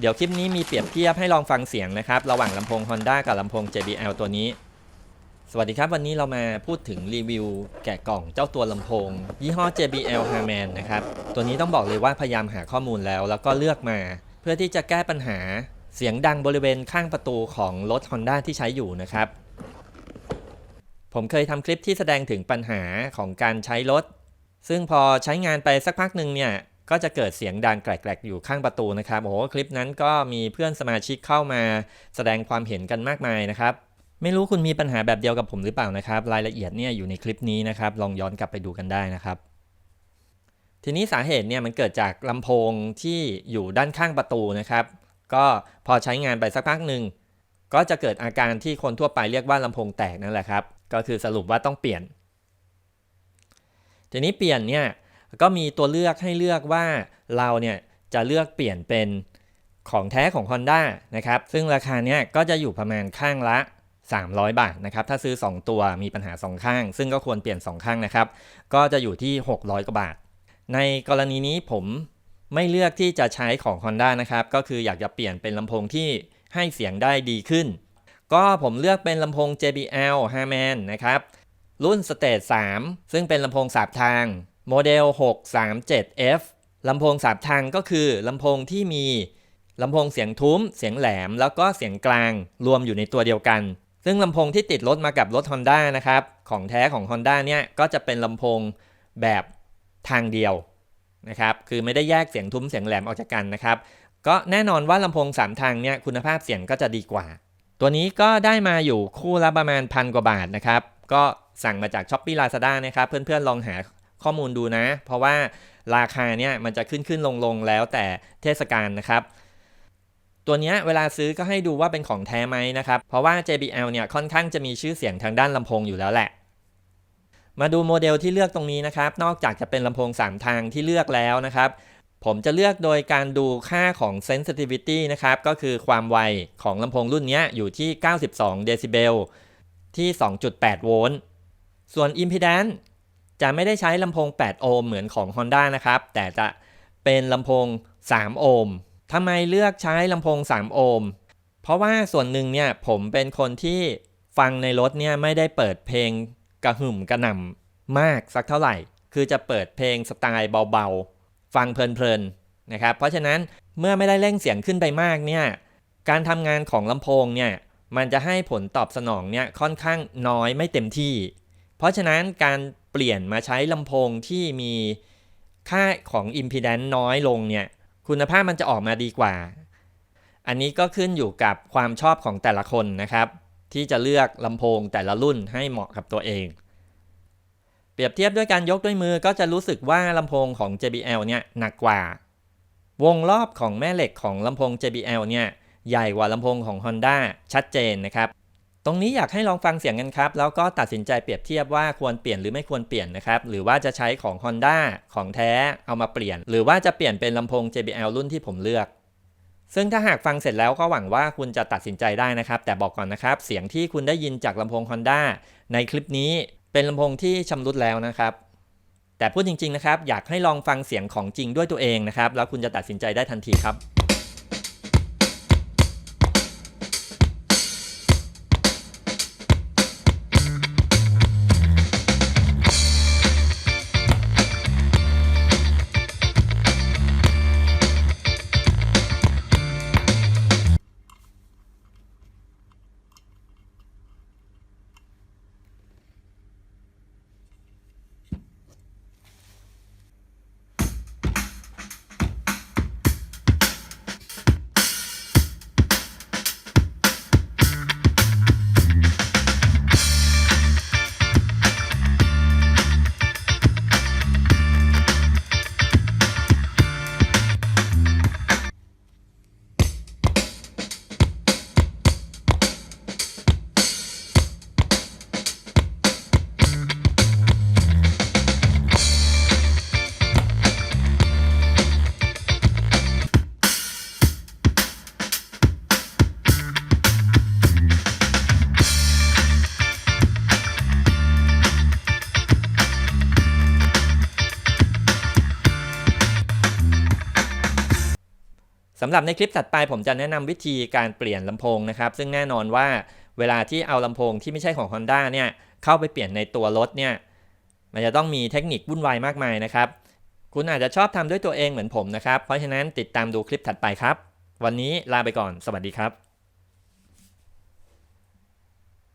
เดี๋ยวคลิปนี้มีเปรียบเทียบให้ลองฟังเสียงนะครับ ระหว่างลำโพง Honda กับลำโพง JBL ตัวนี้ สวัสดีครับ วันนี้เรามาพูดถึงรีวิวแกะกล่องเจ้าตัวลำโพง ยี่ห้อ JBL Harman นะครับ ตัวนี้ต้องบอกเลยว่าพยายามหาข้อมูลแล้ว แล้วก็เลือกมา เพื่อที่จะแก้ปัญหาเสียงดังบริเวณข้างประตูของรถ Honda ที่ใช้อยู่นะครับ ผมเคยทำคลิปที่แสดงถึงปัญหาของการใช้รถซึ่งพอใช้งานไปสักพักหนึ่งเนี่ย ก็จะเกิดเสียงดังแกรกๆอยู่ข้างประตูนะครับโอ้โหคลิปนั้นก็มีเพื่อนสมาชิกเข้ามา แสดงความเห็นกันมากมายนะครับไม่รู้คุณมีปัญหาแบบเดียวกับผมหรือเปล่านะครับ รายละเอียดเนี่ยอยู่ในคลิปนี้นะครับ ลองย้อนกลับไปดูกันได้นะครับทีนี้สาเหตุเนี่ยมันเกิดจากลำโพงที่อยู่ด้านข้างประตูนะครับ ก็พอใช้งานไปสักพักหนึ่งก็จะเกิดอาการที่คนทั่วไปเรียกว่าลำโพงแตกนั่นแหละครับ ก็คือสรุปว่าต้องเปลี่ยน ทีนี้เปลี่ยนเนี่ย ก็มีตัวเลือกให้เลือกว่าเราเนี่ยจะเลือกเปลี่ยนเป็นของแท้ของ Honda นะครับ ซึ่งราคาเนี่ยก็จะอยู่ประมาณข้างละ 300 บาทนะครับ ถ้าซื้อ 2 ตัวมีปัญหา 2 ข้าง ซึ่งก็ควรเปลี่ยน 2 ข้างนะครับ ก็จะอยู่ที่ 600 กว่าบาท ในกรณีนี้ผมไม่เลือกที่จะใช้ของ Honda นะครับ ก็คืออยากจะเปลี่ยนเป็นลำโพงที่ให้เสียงได้ดีขึ้น ก็ผมเลือกเป็นลำโพง JBL Harman นะครับ รุ่น Stage 3 ซึ่งเป็นลำโพงสาบทาง โมเดล 637F ลำโพงสาบทางก็คือลำโพงที่มีลำโพงเสียงทุ้ม เสียงแหลม แล้วก็เสียงกลางรวมอยู่ในตัวเดียวกัน ซึ่งลำโพงที่ติดรถมากับรถ Honda นะครับ ของแท้ของ Honda เนี่ย ก็จะเป็นลำโพงแบบทางเดียวนะครับ คือไม่ได้แยกเสียงทุ้มเสียงแหลมออกจากกันนะครับ ก็แน่นอนว่าลำโพงสามทางเนี่ยคุณภาพเสียงก็จะดีกว่า ตัวนี้ก็ได้มาอยู่คู่ละประมาณพันกว่าบาทนะครับ ก็สั่งมาจาก s h อ p e e Lazada นะครับ เพื่อนๆลองหา ข้อมูลดูนะ เพราะว่าราคาเนี่ยมันจะขึ้นขึ้นลงลงแล้วแต่เทศกาลนะครับ ตัวนี้เวลาซื้อก็ให้ดูว่าเป็นของแท้ไหมนะครับ เพราะว่า JBL เนี่ยค่อนข้างจะมีชื่อเสียงทางด้านลำโพงอยู่แล้วแหละ มาดูโมเดลที่เลือกตรงนี้นะครับ นอกจากจะเป็นลำโพง 3 ทางที่เลือกแล้วนะครับผมจะเลือกโดยการดูค่าของ sensitivity นะครับ ก็คือความไวของลำโพงรุ่นนี้อยู่ที่ 92 เดซิเบล ที่ 2.8 โวลต์ ส่วน impedance จะไม่ได้ใช้ลำโพง 8 โอห์มเหมือนของ Honda นะครับ แต่จะเป็นลำโพง 3 โอห์มทำไมเลือกใช้ลำโพง 3 โอห์ม เพราะว่าส่วนหนึ่งเนี่ยผมเป็นคนที่ฟังในรถเนี่ยไม่ได้เปิดเพลงกระหึ่มกระหน่ำมากสักเท่าไหร่ คือจะเปิดเพลงสไตล์เบาๆ ฟังเพลินๆนะครับ เพราะฉะนั้นเมื่อไม่ได้เร่งเสียงขึ้นไปมากเนี่ย การทำงานของลำโพงเนี่ยมันจะให้ผลตอบสนองเนี่ยค่อนข้างน้อยไม่เต็มที่ เพราะฉะนั้นการ ปลี่ยนมาใช้ลำโพงที่มีค่าของ impedance น้อยลงเนี่ย คุณภาพมันจะออกมาดีกว่า อันนี้ก็ขึ้นอยู่กับความชอบของแต่ละคนนะครับ ที่จะเลือกลำโพงแต่ละรุ่นให้เหมาะกับตัวเอง เปรียบเทียบด้วยการยกด้วยมือก็จะรู้สึกว่าลำโพงของ JBL เนี่ยหนักกว่า วงรอบของแม่เหล็กของลำโพง JBL เนี่ยใหญ่กว่าลำโพงของ Honda ชัดเจนนะครับ ตรงนี้อยากให้ลองฟังเสียงกันครับ แล้วก็ตัดสินใจเปรียบเทียบว่าควรเปลี่ยนหรือไม่ควรเปลี่ยนนะครับ หรือว่าจะใช้ของ Honda ของแท้เอามาเปลี่ยน หรือว่าจะเปลี่ยนเป็นลำโพง JBL รุ่นที่ผมเลือก ซึ่งถ้าหากฟังเสร็จแล้วก็หวังว่าคุณจะตัดสินใจได้นะครับ แต่บอกก่อนนะครับ เสียงที่คุณได้ยินจากลำโพง Honda ในคลิปนี้เป็นลำโพงที่ชำรุดแล้วนะครับ แต่พูดจริงๆนะครับ อยากให้ลองฟังเสียงของจริงด้วยตัวเองนะครับ แล้วคุณจะตัดสินใจได้ทันทีครับำหรับในคลิปถัดไปผมจะแนะนำวิธีการเปลี่ยนลำโพงนะครับ ซึ่งแน่นอนว่าเวลาที่เอาลำโพงที่ไม่ใช่ของ Honda เนี่ยเข้าไปเปลี่ยนในตัวรถเนี่ยมันจะต้องมีเทคนิควุ่นวายมากมายนะครับ คุณอาจจะชอบทำด้วยตัวเองเหมือนผมนะครับ เพราะฉะนั้นติดตามดูคลิปถัดไปครับ วันนี้ลาไปก่อน สวัสดีครับ